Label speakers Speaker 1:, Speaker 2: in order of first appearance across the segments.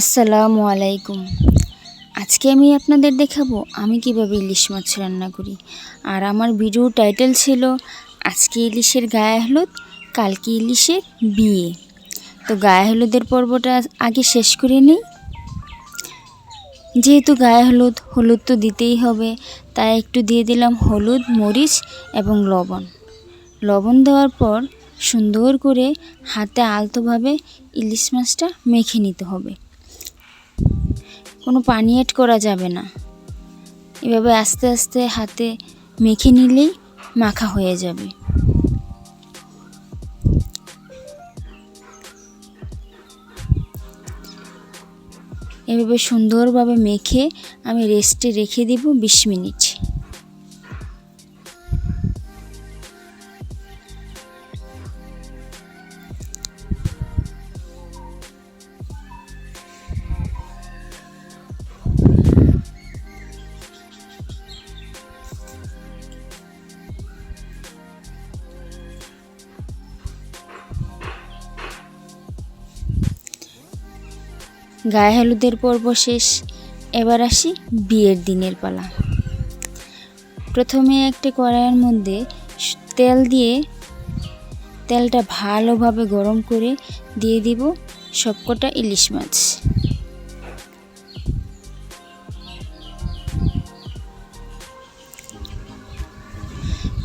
Speaker 1: আসসালামু আলাইকুম। আজকে আমি আপনাদের দেখাবো আমি কীভাবে ইলিশ মাছ রান্না করি। আর আমার ভিডিও টাইটেল ছিল, আজকে ইলিশের গায়ে হলুদ, কালকে ইলিশের বিয়ে। তো গায়ে হলুদের পর্বটা আগে শেষ করে নিই। যেহেতু গায়ে হলুদ হলুদ তো দিতেই হবে, তাই একটু দিয়ে দিলাম হলুদ, মরিচ এবং লবণ। লবণ দেওয়ার পর সুন্দর করে হাতে আলতোভাবে ইলিশ মাছটা মেখে নিতে হবে। কোনো পানি অ্যাড করা যাবে না। এভাবে আস্তে আস্তে হাতে মেখে নিলেই মাখা হয়ে যাবে। এভাবে সুন্দরভাবে মেখে আমি রেস্টে রেখে দেব বিশ মিনিট। গায়ে হলুদের পর্ব শেষ। এবার আসি বিয়ের দিনের পালা। প্রথমে একটি কড়াইয়ের মধ্যে তেল দিয়ে তেলটা ভালোভাবে গরম করে দিয়ে দিব সবকটা ইলিশ মাছ।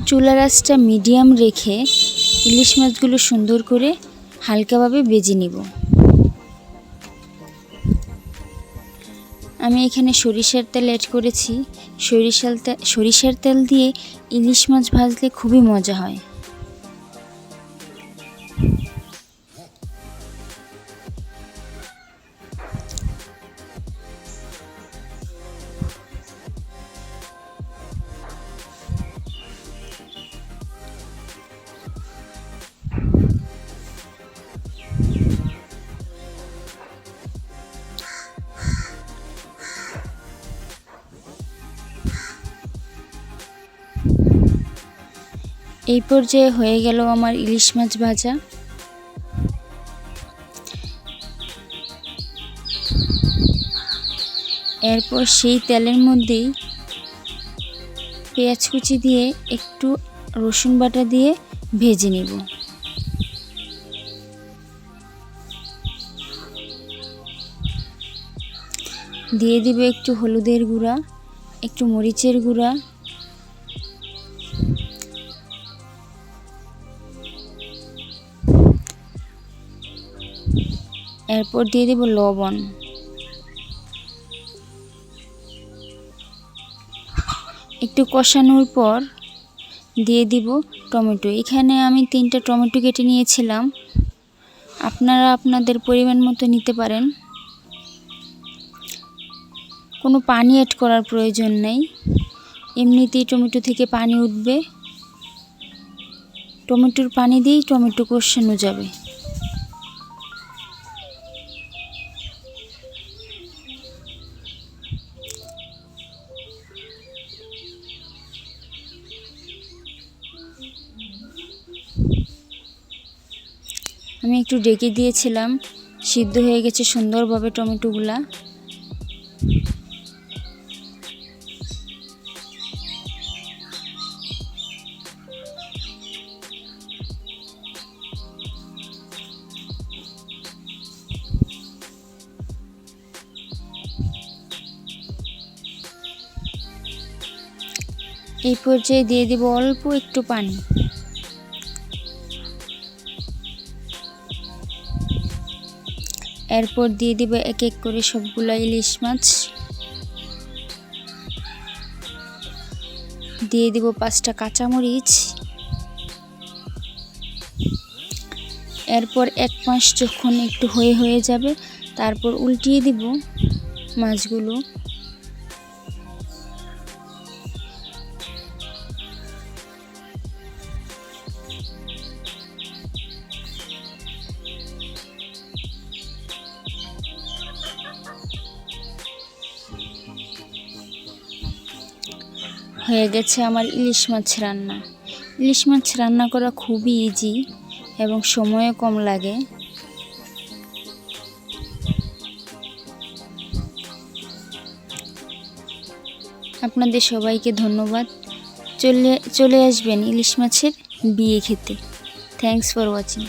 Speaker 1: চুলার আঁচটা মিডিয়াম রেখে ইলিশ মাছগুলো সুন্দর করে হালকাভাবে বেজে নিব। আমি এখানে সরিষার তেল অ্যাড করেছি। সরিষার তেল সরিষার তেল দিয়ে ইলিশ মাছ ভাজলে খুবই মজা হয়। এই পর্যায়ে হয়ে গেল আমার ইলিশ মাছ ভাজা। এরপর সেই তেলের মধ্যেই পেঁয়াজ কুচি দিয়ে একটু রসুন বাটা দিয়ে ভেজে নেব। দিয়ে দিব একটু হলুদের গুঁড়া, একটু মরিচের গুঁড়া এরপর দিয়ে দেব লবণ। একটু কষানোর পর দিয়ে দিব টমেটো। এখানে আমি তিনটা টমেটো কেটে নিয়েছিলাম। আপনারা আপনাদের পরিমাণ মতো নিতে পারেন। কোনো পানি অ্যাড করার প্রয়োজন নেই। এমনিতেই টমেটো থেকে পানি উঠবে। টমেটোর পানি দিয়েই টমেটো কষানো যাবে। আমি একটু ডেকে দিয়েছিলাম। সিদ্ধ হয়ে গেছে সুন্দরভাবে টমেটোগুলা। এই পর্যায়ে দিয়ে দিব অল্প একটু পানি। এরপর দিয়ে দিব এক এক করে সবগুলো ইলিশ মাছ। দিয়ে দিব পাঁচটা কাঁচামরিচ। এরপর এক মাস যখন একটু হয়ে হয়ে যাবে, তারপর উল্টিয়ে দিব মাছগুলো। হয়ে গেছে আমার ইলিশ মাছ রান্না। ইলিশ মাছ রান্না করা খুবই ইজি এবং সময়ও কম লাগে। আপনাদের সবাইকে ধন্যবাদ। চলে চলে আসবেন ইলিশ মাছের বিয়ে খেতে। Thanks for watching